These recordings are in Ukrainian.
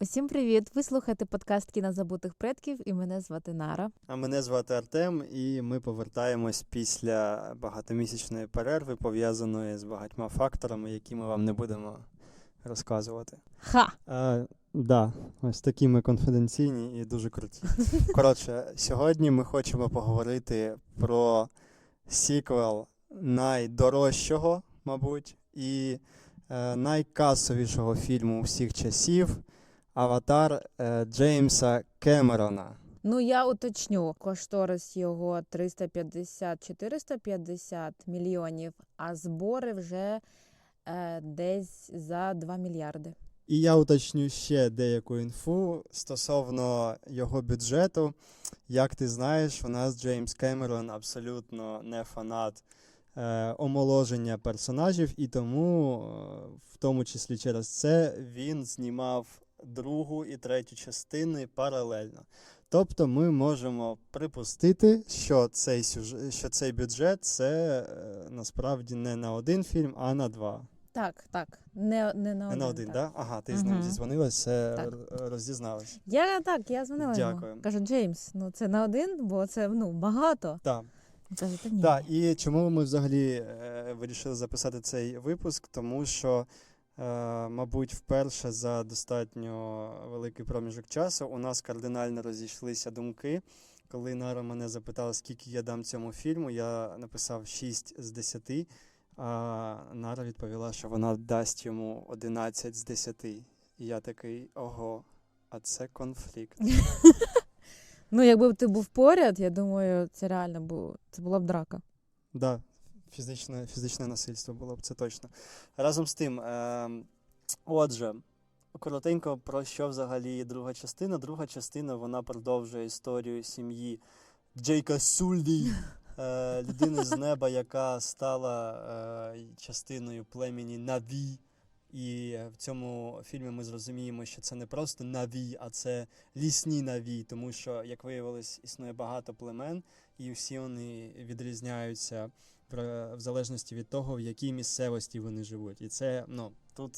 Усім привіт! Ви слухаєте подкаст Кіно забутих предків і мене звати Нара. А мене звати Артем, і ми повертаємось після багатомісячної перерви, пов'язаної з багатьма факторами, які ми вам не будемо розказувати. Ха! А, да, ось такі ми конфіденційні і дуже круті. Коротше, сьогодні ми хочемо поговорити про сіквел найдорожчого, мабуть, і е, найкасовішого фільму всіх часів Аватар е, Джеймса Кемерона. Ну я уточню, кошторис його 350-450 мільйонів, а збори вже е, десь за 2 мільярди. І я уточню ще деяку інфу стосовно його бюджету. Як ти знаєш, у нас Джеймс Кемерон абсолютно не фанат е, омоложення персонажів, і тому, е, в тому числі через це, він знімав другу і третю частини паралельно. Тобто ми можемо припустити, що цей сюжет, що цей бюджет це е, насправді не на один фільм, а на два. Так, так, не, не на Не один. на один, так. да? Ага, ти з ним Мгм. зізвонилась, Так. роздізналась. Я так, я дзвонила Дякую. йому. Кажу, Джеймс, ну це на один, бо це ну багато. Так. Каже, та ні. Так, і чому ми взагалі е, вирішили записати цей випуск? Тому що, е, мабуть, вперше за достатньо великий проміжок часу у нас кардинально розійшлися думки. Коли Нара мене запитала, скільки я дам цьому фільму, я написав 6 з 10, а Нара відповіла, що вона дасть йому 11 з 10. І я такий, ого, а це конфлікт. Ну, якби ти був поряд, я думаю, це реально було. Це була б драка. Да, фізичне, фізичне насильство було б це точно. Разом з тим, е, отже, коротенько про що взагалі друга частина. Друга частина вона продовжує історію сім'ї Джейка Сульді, е, людини з неба, яка стала е, частиною племені Наві. І в цьому фільмі ми зрозуміємо, що це не просто наві, а це лісні наві, тому що, як виявилось, існує багато племен, і всі вони відрізняються в, в залежності від того, в якій місцевості вони живуть. І це, ну, тут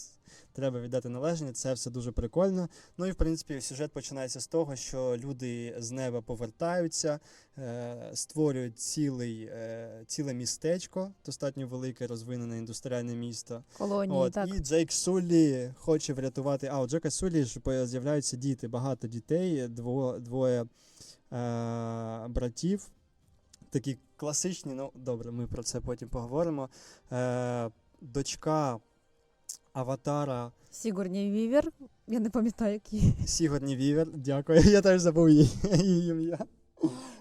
треба віддати належне, це все дуже прикольно. Ну і в принципі сюжет починається з того, що люди з неба повертаються, е, створюють цілий, е, ціле містечко, достатньо велике, розвинене індустріальне місто. Колонії, От, так. і Джейк Суллі хоче врятувати. А, у Джека Суллі ж з'являються діти, багато дітей, дво, двоє е, братів. Такі класичні, ну добре, ми про це потім поговоримо. Е, дочка Аватара Сігурні Вівер, я не пам'ятаю, який. Сігурні Вівер, дякую. Я теж забув її, її ім'я.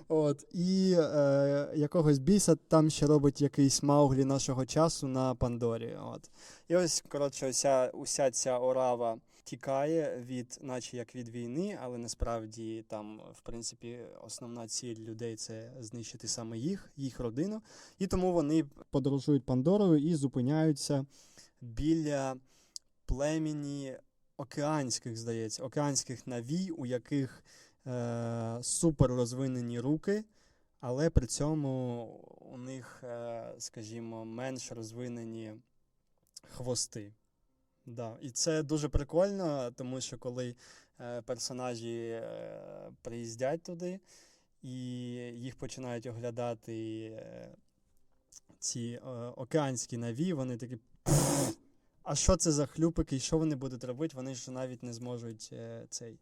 От, і е, якогось біса там ще робить якийсь Мауглі нашого часу на Пандорі. От. І ось, коротше, уся, уся ця орава тікає від, наче як від війни, але насправді там, в принципі, основна ціль людей це знищити саме їх, їх родину. І тому вони подорожують Пандорою і зупиняються біля племені океанських, здається, океанських навій, у яких е, супер розвинені руки, але при цьому у них, е, скажімо, менш розвинені хвости. Да. І це дуже прикольно, тому що коли е, персонажі е, приїздять туди і їх починають оглядати е, ці океанські наві, вони такі. А що це за хлюпики, і що вони будуть робити? Вони ж навіть не зможуть цей.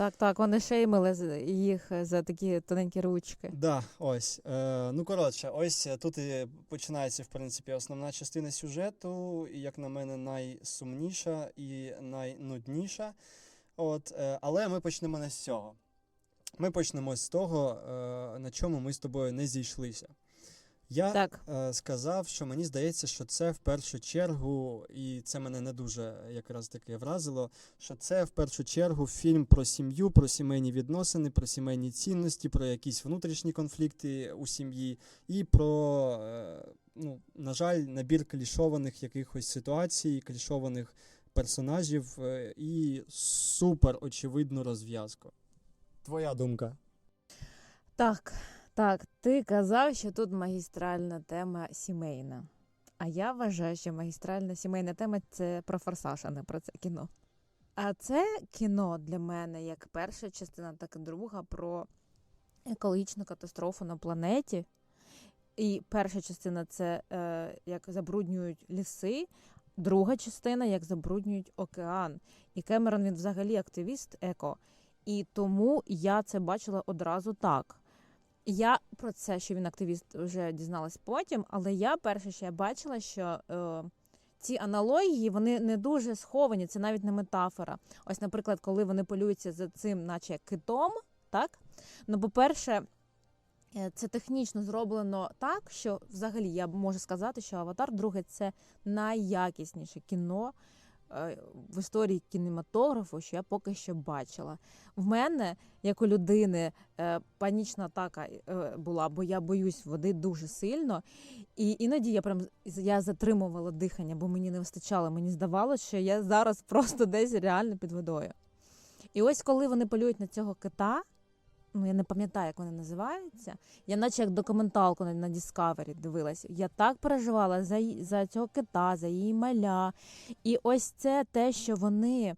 Так, так, вони шеймили їх за такі тоненькі ручки. Да, ось. Е, ну, коротше, ось е, тут і починається, в принципі, основна частина сюжету, і, як на мене, найсумніша і найнудніша. От, е, але ми почнемо не з цього. Ми почнемо з того, е, на чому ми з тобою не зійшлися. Я Так, е, сказав, що мені здається, що це в першу чергу, і це мене не дуже якраз таки вразило, що це в першу чергу фільм про сім'ю, про сімейні відносини, про сімейні цінності, про якісь внутрішні конфлікти у сім'ї, і про, е, ну, на жаль, набір клішованих якихось ситуацій, клішованих персонажів е, і супер очевидну розв'язку. Твоя думка. так, так, ти казав, що тут магістральна тема сімейна. А я вважаю, що магістральна сімейна тема це про форсаж, а не про це кіно. А це кіно для мене як перша частина, так і друга про екологічну катастрофу на планеті. І перша частина це е, як забруднюють ліси, друга частина як забруднюють океан. І Кемерон він взагалі активіст еко. І тому я це бачила одразу так. Я про це, що він активіст, вже дізналась потім, але я перше, я бачила, що е, ці аналогії вони не дуже сховані, це навіть не метафора. Ось, наприклад, коли вони полюються за цим, наче китом, так? Ну, по-перше, е, це технічно зроблено так, що взагалі я можу сказати, що Аватар, друге, це найякісніше кіно в історії кінематографу, що я поки що бачила. В мене, як у людини, е, панічна атака е, була, бо я боюсь води дуже сильно. І іноді я прям я затримувала дихання, бо мені не вистачало. Мені здавалося, що я зараз просто десь реально під водою. І ось коли вони полюють на цього кита, ну я не пам'ятаю, як вони називаються. Я наче як документалку на, Discovery дивилась. Я так переживала за, за цього кита, за її маля. І ось це те, що вони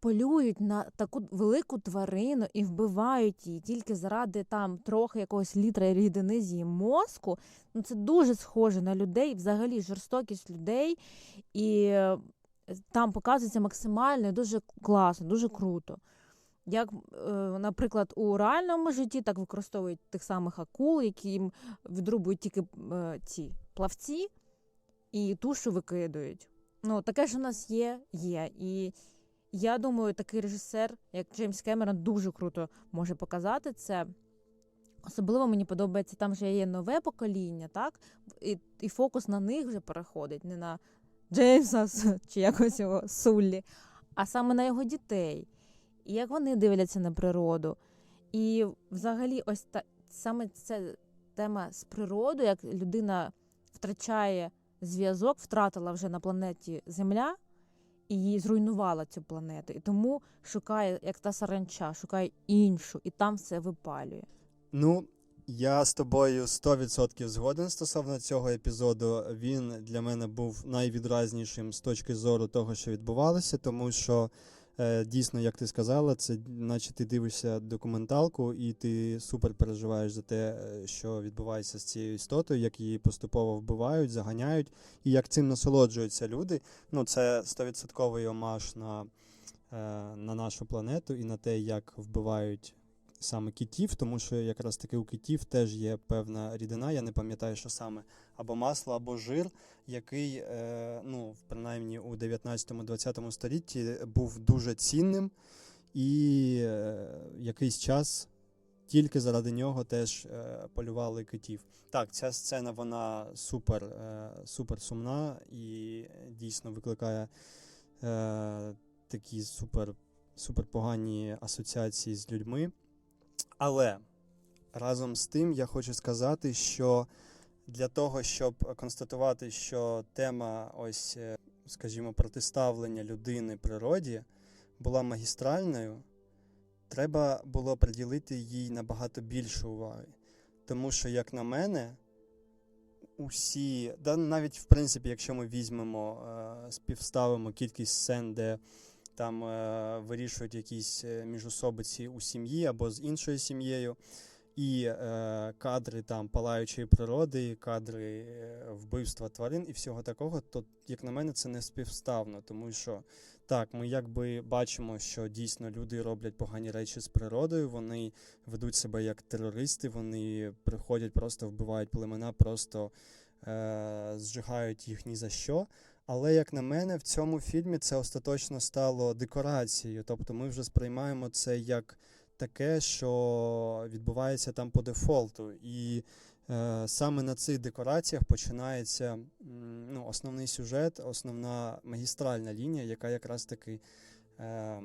полюють на таку велику тварину і вбивають її тільки заради там трохи якогось літра рідини з її мозку. Ну це дуже схоже на людей, взагалі жорстокість людей. І е, там показується максимально дуже класно, дуже круто. Як, е, наприклад, у реальному житті так використовують тих самих акул, які їм відрубують тільки е, ці плавці і тушу викидують. Ну, таке ж у нас є, є. І я думаю, такий режисер, як Джеймс Кемерон, дуже круто може показати це. Особливо мені подобається, там вже є нове покоління, так? І, і фокус на них вже переходить, не на Джеймса чи якось його Суллі, а саме на його дітей. І як вони дивляться на природу. І взагалі, ось та саме ця тема з природою, як людина втрачає зв'язок, втратила вже на планеті Земля і зруйнувала цю планету. І тому шукає, як та саранча, шукає іншу, і там все випалює. Ну, я з тобою 100% згоден стосовно цього епізоду. Він для мене був найвідразнішим з точки зору того, що відбувалося, тому що дійсно, як ти сказала, це наче ти дивишся документалку, і ти супер переживаєш за те, е, що відбувається з цією істотою, як її поступово вбивають, заганяють, і як цим насолоджуються люди. Ну, це 100% омаж на, е, на нашу планету і на те, як вбивають саме китів, тому що якраз таки у китів теж є певна рідина, я не пам'ятаю, що саме, або масло, або жир, який, е, ну, принаймні у 19-20 столітті був дуже цінним, і е, якийсь час тільки заради нього теж е, полювали китів. Так, ця сцена вона супер, е, супер сумна і дійсно викликає е, такі супер, супер погані асоціації з людьми. Але разом з тим я хочу сказати, що для того, щоб констатувати, що тема ось, е, скажімо, протиставлення людини природі була магістральною, треба було приділити їй набагато більше уваги. Тому що, як на мене, усі, да, навіть в принципі, якщо ми візьмемо, е, співставимо кількість сцен, де там е, вирішують якісь е, міжособиці у сім'ї або з іншою сім'єю, і е, кадри там палаючої природи, кадри е, вбивства тварин і всього такого, то, як на мене, це не співставно, тому що так, ми якби бачимо, що дійсно люди роблять погані речі з природою, вони ведуть себе як терористи, вони приходять, просто вбивають племена, просто е, зжигають їх ні за що. Але, як на мене, в цьому фільмі це остаточно стало декорацією. Тобто ми вже сприймаємо це як таке, що відбувається там по дефолту. І е, саме на цих декораціях починається ну, основний сюжет, основна магістральна лінія, яка якраз таки е,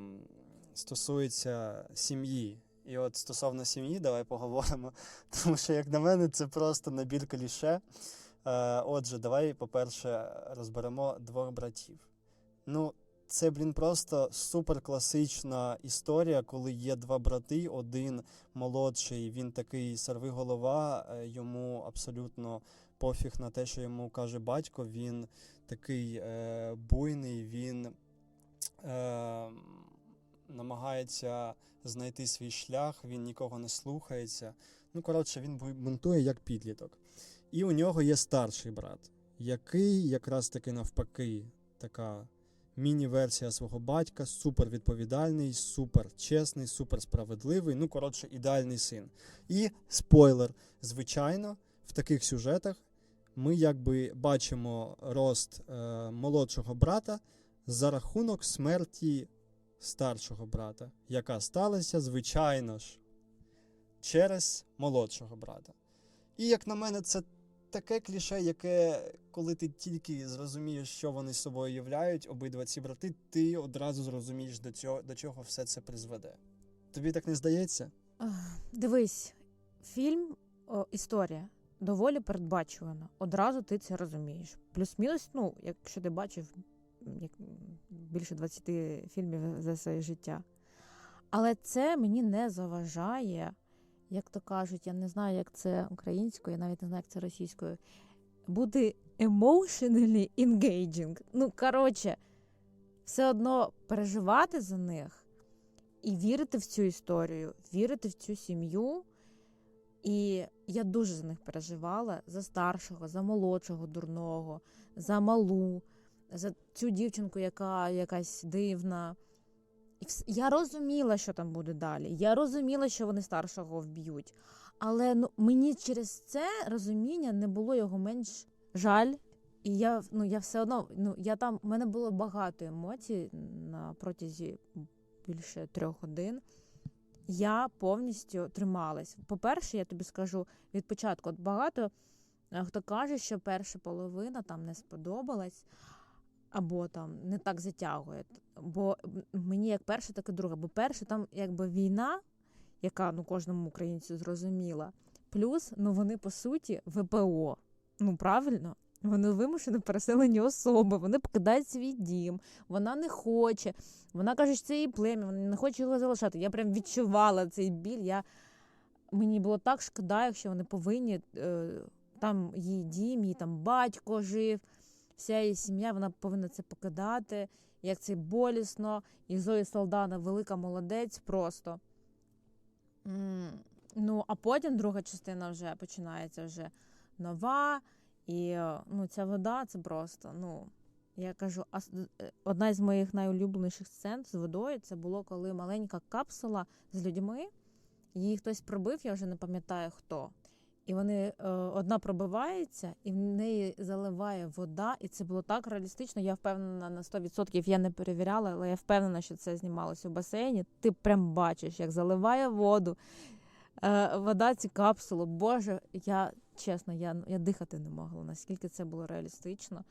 стосується сім'ї. І от стосовно сім'ї, давай поговоримо. Тому що, як на мене, це просто набір кліше. Е, Отже, давай, по-перше, розберемо двох братів. Ну, це, блін, просто супер класична історія, коли є два брати, один молодший, він такий сорвиголова, е, йому абсолютно пофіг на те, що йому каже батько. Він такий е, буйний, він е, намагається знайти свій шлях, він нікого не слухається. Ну, коротше, він бунтує як підліток. І у нього є старший брат, який якраз таки навпаки, така міні-версія свого батька, супер відповідальний, супер чесний, супер справедливий, ну, коротше, ідеальний син. І спойлер, звичайно, в таких сюжетах ми якби бачимо рост е, молодшого брата за рахунок смерті старшого брата, яка сталася, звичайно ж, через молодшого брата. І як на мене, це таке кліше, яке, коли ти тільки зрозумієш, що вони з собою являють, обидва ці брати, ти одразу зрозумієш, до, цього, до чого все це призведе. Тобі так не здається? Дивись, фільм, о, історія доволі передбачувана. Одразу ти це розумієш. Плюс-мінус, ну, якщо ти бачив як, більше 20 фільмів за своє життя. Але це мені не заважає, як то кажуть, я не знаю, як це українською, я навіть не знаю, як це російською. Бути emotionally engaging. Ну, коротше, все одно переживати за них і вірити в цю історію, вірити в цю сім'ю. І я дуже за них переживала за старшого, за молодшого дурного, за малу, за цю дівчинку, яка якась дивна. Я розуміла, що там буде далі. Я розуміла, що вони старшого вб'ють. Але ну, мені через це розуміння не було його менш жаль. І я, ну, я все одно, ну, я там, у мене було багато емоцій на протязі більше трьох годин. Я повністю трималась. По-перше, я тобі скажу від початку, от багато е, хто каже, що перша половина там не сподобалась, або там не так затягує. Бо мені як перша, так і друга. Бо перша там якби війна, яка ну кожному українцю зрозуміла. Плюс, ну вони по суті ВПО. Ну правильно, вони вимушено переселені особи, вони покидають свій дім, вона не хоче. Вона каже, що це її плем'я, вона не хоче його залишати. Я прям відчувала цей біль. Я... Мені було так шкода, якщо вони повинні. Е, там її дім, її там батько жив, вся її сім'я, вона повинна це покидати. Як це болісно. І Зої Салдана велика молодець просто. Ну, а потім друга частина вже починається вже нова. І ну, ця вода це просто, ну, я кажу, е, одна з моїх найулюбленіших сцен з водою це було, коли маленька капсула з людьми, її хтось пробив, я вже не пам'ятаю хто. І вони е, одна пробивається, і в неї заливає вода, і це було так реалістично. Я впевнена на 100%, я не перевіряла, але я впевнена, що це знімалося в басейні. Ти прям бачиш, як заливає воду. Е, вода ці капсули. Боже, я чесно, я, я дихати не могла, наскільки це було реалістично.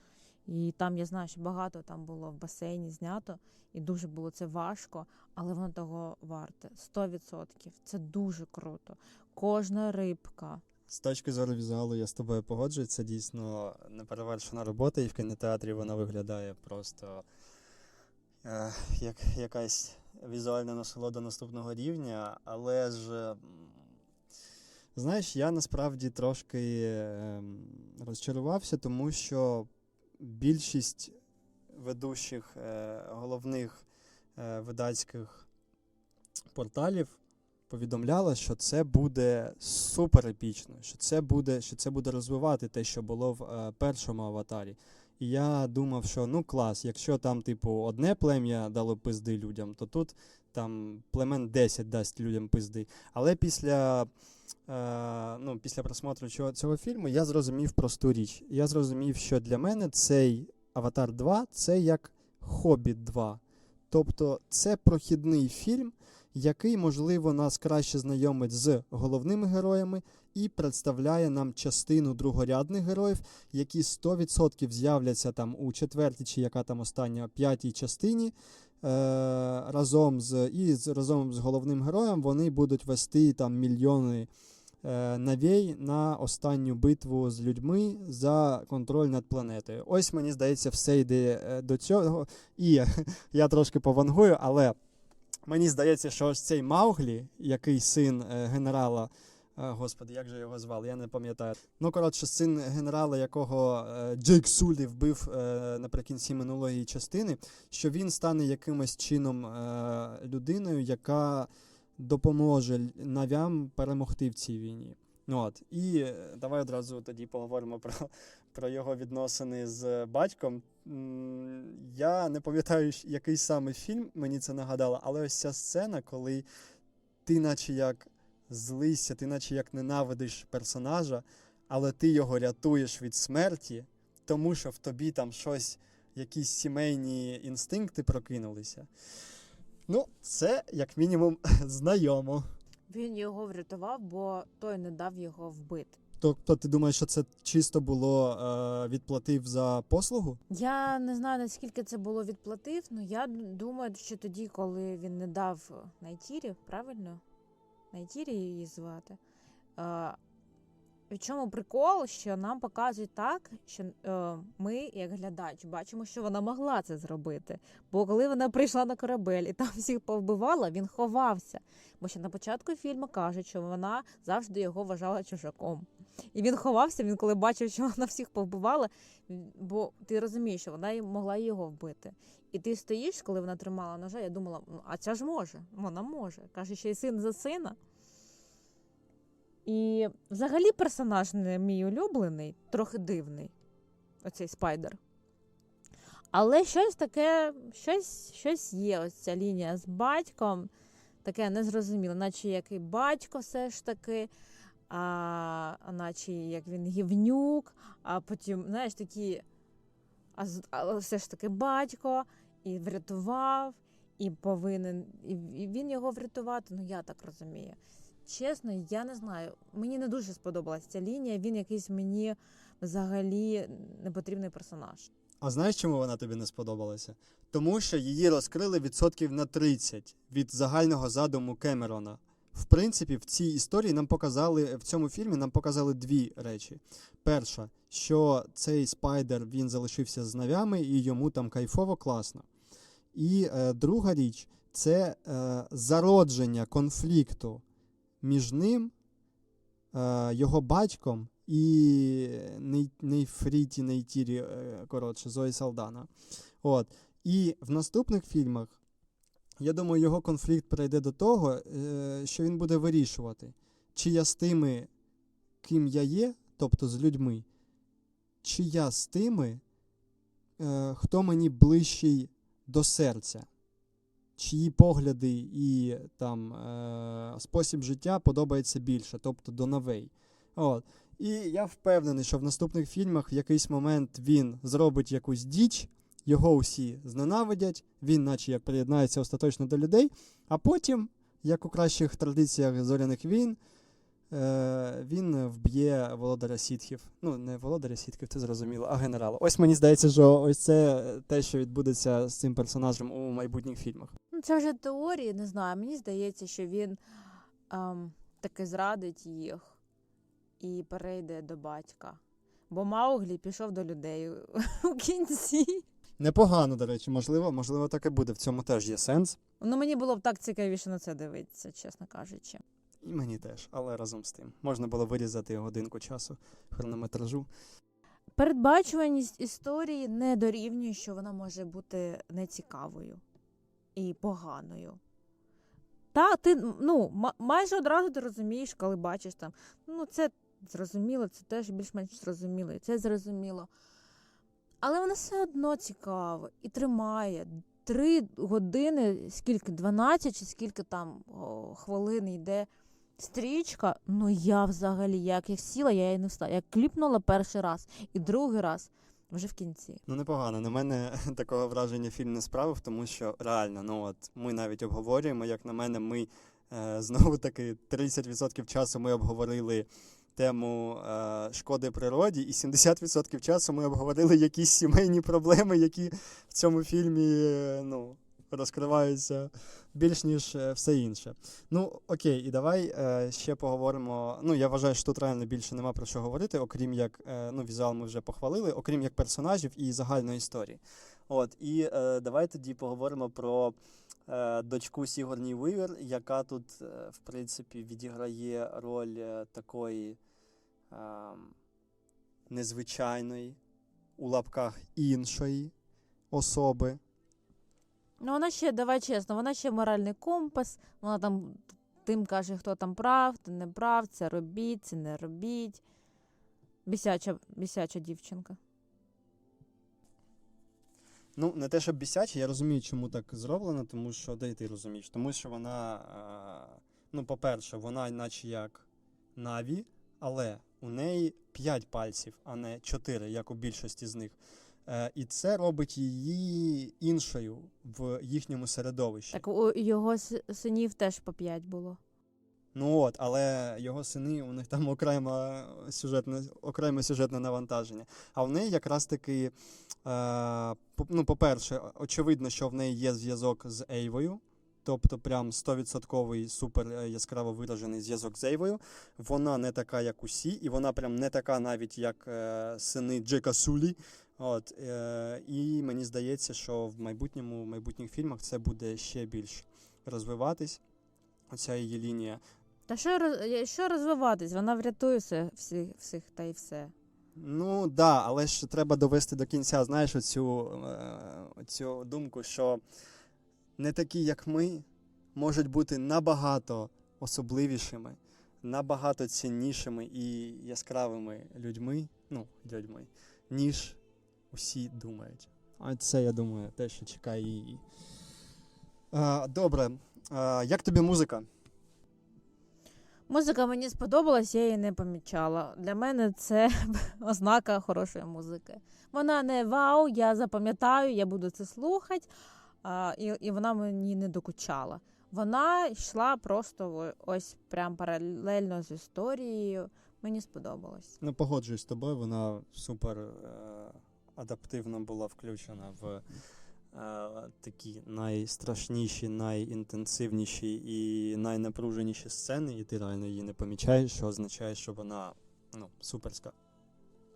І там я знаю, що багато там було в басейні знято, і дуже було це важко, але воно того варте. 100%. Це дуже круто. Кожна рибка. З точки зору візуалу я з тобою погоджуюсь, це дійсно неперевершена робота, і в кінотеатрі вона виглядає просто е, як якась візуальна насолода наступного рівня, але ж. Знаєш, я насправді трошки е, розчарувався, тому що більшість ведучих е, головних е, видатських порталів повідомляла, що це буде супер епічно, що це буде, що це буде розвивати те, що було в е, першому аватарі. І я думав, що ну клас, якщо там, типу, одне плем'я дало пизди людям, то тут там племен 10 дасть людям пизди. Але після, е, ну, після просмотру цього, цього фільму я зрозумів просту річ. Я зрозумів, що для мене цей Аватар 2 це як Хобіт 2. Тобто це прохідний фільм, який, можливо, нас краще знайомить з головними героями і представляє нам частину другорядних героїв, які 100% з'являться там у четвертій чи яка там остання п'ятій частині. Е, разом з і з разом з головним героєм вони будуть вести там мільйони е, навій на останню битву з людьми за контроль над планетою. Ось мені здається, все йде е, до цього. І я трошки повангую, але Мені здається, що ось цей Мауглі, який син е, генерала господи, як же його звали? Я не пам'ятаю. Ну, коротше, син генерала, якого е, Джейк Сулі вбив е, наприкінці минулої частини, що він стане якимось чином е, людиною, яка допоможе навям перемогти в цій війні. Ну, от. І е, давай одразу тоді поговоримо про, про його відносини з батьком. Я не пам'ятаю, який саме фільм мені це нагадало, але ось ця сцена, коли ти, наче як злися, ти наче як ненавидиш персонажа, але ти його рятуєш від смерті, тому що в тобі там щось, якісь сімейні інстинкти прокинулися. Ну, це як мінімум знайомо. Він його врятував, бо той не дав його вбити. Тобто, ти думаєш, що це чисто було е, відплатив за послугу? Я не знаю наскільки це було відплатив, але я думаю, що тоді, коли він не дав Найтірі, правильно? Найтірі її звати. Е, в чому прикол, що нам показують так, що е, ми, як глядач, бачимо, що вона могла це зробити. Бо коли вона прийшла на корабель і там всіх повбивала, він ховався. Бо ще на початку фільму кажуть, що вона завжди його вважала чужаком. І він ховався, він коли бачив, що вона всіх повбивала, бо ти розумієш, що вона могла його вбити. І ти стоїш, коли вона тримала ножа, я думала, а ця ж може, вона може. Каже, що й син за сина. І взагалі персонаж не мій улюблений, трохи дивний, оцей спайдер. Але щось таке, щось, щось є. Ось ця лінія з батьком, таке незрозуміле, наче який батько все ж таки, а, а наче як він гівнюк, а потім, знаєш, такі, а, але все ж таки батько, і врятував, і повинен, і він його врятувати, ну я так розумію. Чесно, я не знаю. Мені не дуже сподобалася ця лінія. Він якийсь мені взагалі непотрібний персонаж. А знаєш, чому вона тобі не сподобалася? Тому що її розкрили відсотків на 30 від загального задуму Кемерона. В принципі, в цій історії нам показали, в цьому фільмі нам показали дві речі. Перша, що цей спайдер він залишився з навями і йому там кайфово класно. І е, друга річ це е, зародження конфлікту між ним, е, його батьком і Ней- Нейфріті Нейтірі, е, коротше, Зої Салдана. От. І в наступних фільмах, я думаю, його конфлікт прийде до того, е, що він буде вирішувати, чи я з тими, ким я є, тобто з людьми, чи я з тими, е, хто мені ближчий до серця, чиї погляди і там е, спосіб життя подобається більше, тобто до новей. От. І я впевнений, що в наступних фільмах в якийсь момент він зробить якусь діч, його усі зненавидять, він, наче як приєднається остаточно до людей, а потім, як у кращих традиціях зоряних війн, е, він вб'є володаря сітхів. Ну, не володаря сітхів, це зрозуміло, а генерала. Ось мені здається, що ось це те, що відбудеться з цим персонажем у майбутніх фільмах. Ну, це вже теорії, не знаю. Мені здається, що він ем, таки зрадить їх і перейде до батька. Бо Мауглі пішов до людей у кінці. Непогано, до речі, можливо, можливо, так і буде. В цьому теж є сенс. Ну, мені було б так цікавіше на це дивитися, чесно кажучи. І мені теж, але разом з тим. Можна було вирізати годинку часу хронометражу. Передбачуваність історії не дорівнює, що вона може бути нецікавою і поганою. Та, ти ну, ма- майже одразу ти розумієш, коли бачиш там, ну, це зрозуміло, це теж більш-менш зрозуміло, і це зрозуміло. Але вона все одно цікава і тримає. Три години, скільки 12 чи скільки там о, хвилин йде стрічка. Ну я взагалі, як я сіла, я її не встала. Я кліпнула перший раз і другий раз вже в кінці. Ну, непогано. На мене такого враження фільм не справив, тому що реально, ну от ми навіть обговорюємо, як на мене, ми е, знову таки 30% часу ми обговорили тему е, шкоди природі, і 70% часу ми обговорили якісь сімейні проблеми, які в цьому фільмі е, ну, розкриваються більш ніж е, все інше. Ну, окей, і давай е, ще поговоримо. Ну, я вважаю, що тут реально більше нема про що говорити, окрім як е, ну, візуал ми вже похвалили, окрім як персонажів і загальної історії. От, і е, давай тоді поговоримо про е, дочку Сігурні Вивер, яка тут, е, в принципі, відіграє роль такої незвичайної, у лапках іншої особи. Ну, вона ще, давай чесно, вона ще моральний компас, вона там тим каже, хто там прав, хто не прав, це робіть, це не робіть. Бісяча, бісяча дівчинка. Ну, не те, щоб бісяче, я розумію, чому так зроблено, тому що де ти розумієш? Тому що вона, е, ну, по-перше, вона наче як Наві, але у неї 5 пальців, а не 4, як у більшості з них. Е, і це робить її іншою в їхньому середовищі. Так у його синів теж по п'ять було. Ну от, але його сини, у них там окрема сюжетне, окреме сюжетне навантаження. А в неї якраз таки, е, ну, по-перше, очевидно, що в неї є зв'язок з Ейвою. Тобто, прям 100% супер е, яскраво виражений зв'язок з Ейвою. Вона не така, як усі, і вона прям не така навіть, як е, сини Джека Сулі. От, е, і мені здається, що в майбутньому, в майбутніх фільмах це буде ще більш розвиватись. Оця її лінія. Та що, що розвиватись? Вона врятує все, всіх, всіх та й все. Ну да, але ж треба довести до кінця, знаєш, оцю, е, оцю думку, що не такі, як ми, можуть бути набагато особливішими, набагато ціннішими і яскравими людьми, ну, людьми, ніж усі думають. А це, я думаю, те, що чекає її. Е, добре. Е, як тобі музика? Музика мені сподобалась, я її не помічала. Для мене це ознака хорошої музики. Вона не вау, я запам'ятаю, я буду це слухати, а, і, і вона мені не докучала. Вона йшла просто ось прям паралельно з історією. Мені сподобалось. Ну, погоджуюсь з тобою, вона супер е, адаптивно була включена в е, такі найстрашніші, найінтенсивніші і найнапруженіші сцени, і ти реально її не помічаєш, що означає, що вона ну, суперська.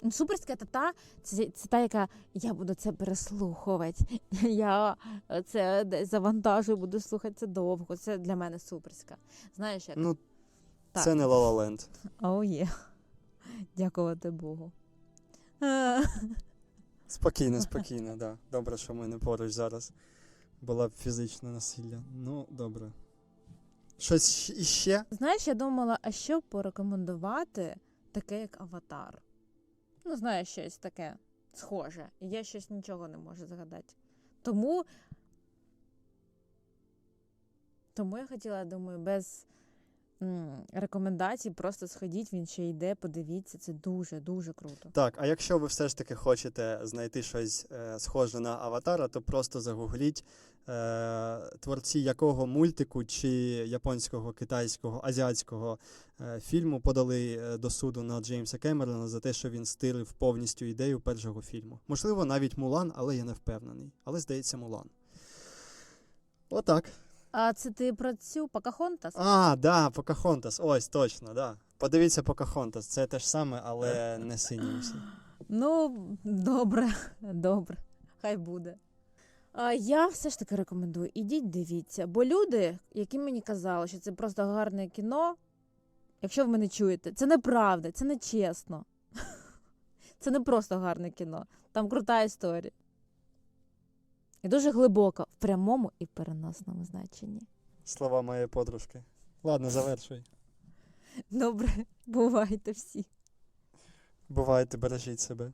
Ну, Суперська та та це, це та, яка я буду це переслухувати. Я це десь завантажую, буду слухати це довго. Це для мене суперська. Знаєш, як Ну, Так. це не La Оу є. Дякувати Богу. Е, Спокійно, спокійно, да. Добре, що ми не поруч зараз. Була б фізичне насилля. Ну, добре. Щось іще? Знаєш, я думала, а що порекомендувати таке, як аватар? Ну, знаєш, щось таке схоже. І я щось нічого не можу згадати. Тому. Тому я хотіла, думаю, без рекомендацій просто сходіть, він ще йде, подивіться, це дуже, дуже круто. Так, а якщо ви все ж таки хочете знайти щось е, схоже на аватара, то просто загугліть е, творці якого мультику чи японського, китайського, азіатського е, фільму подали е, до суду на Джеймса Кемерона за те, що він стирив повністю ідею першого фільму. Можливо, навіть Мулан, але я не впевнений. Але здається, Мулан. Отак. А це ти про цю Покахонтас? А, да, Покахонтас. Ось, точно, да. Подивіться Покахонтас. Це те ж саме, але не сині. Ну, добре, добре, хай буде. А, я все ж таки рекомендую, ідіть дивіться. Бо люди, які мені казали, що це просто гарне кіно, якщо ви мене чуєте, це неправда, це не чесно. Це не просто гарне кіно. Там крута історія. І дуже глибока в прямому і переносному значенні. Слова моєї подружки. Ладно, завершуй. Добре, бувайте всі. Бувайте, бережіть себе.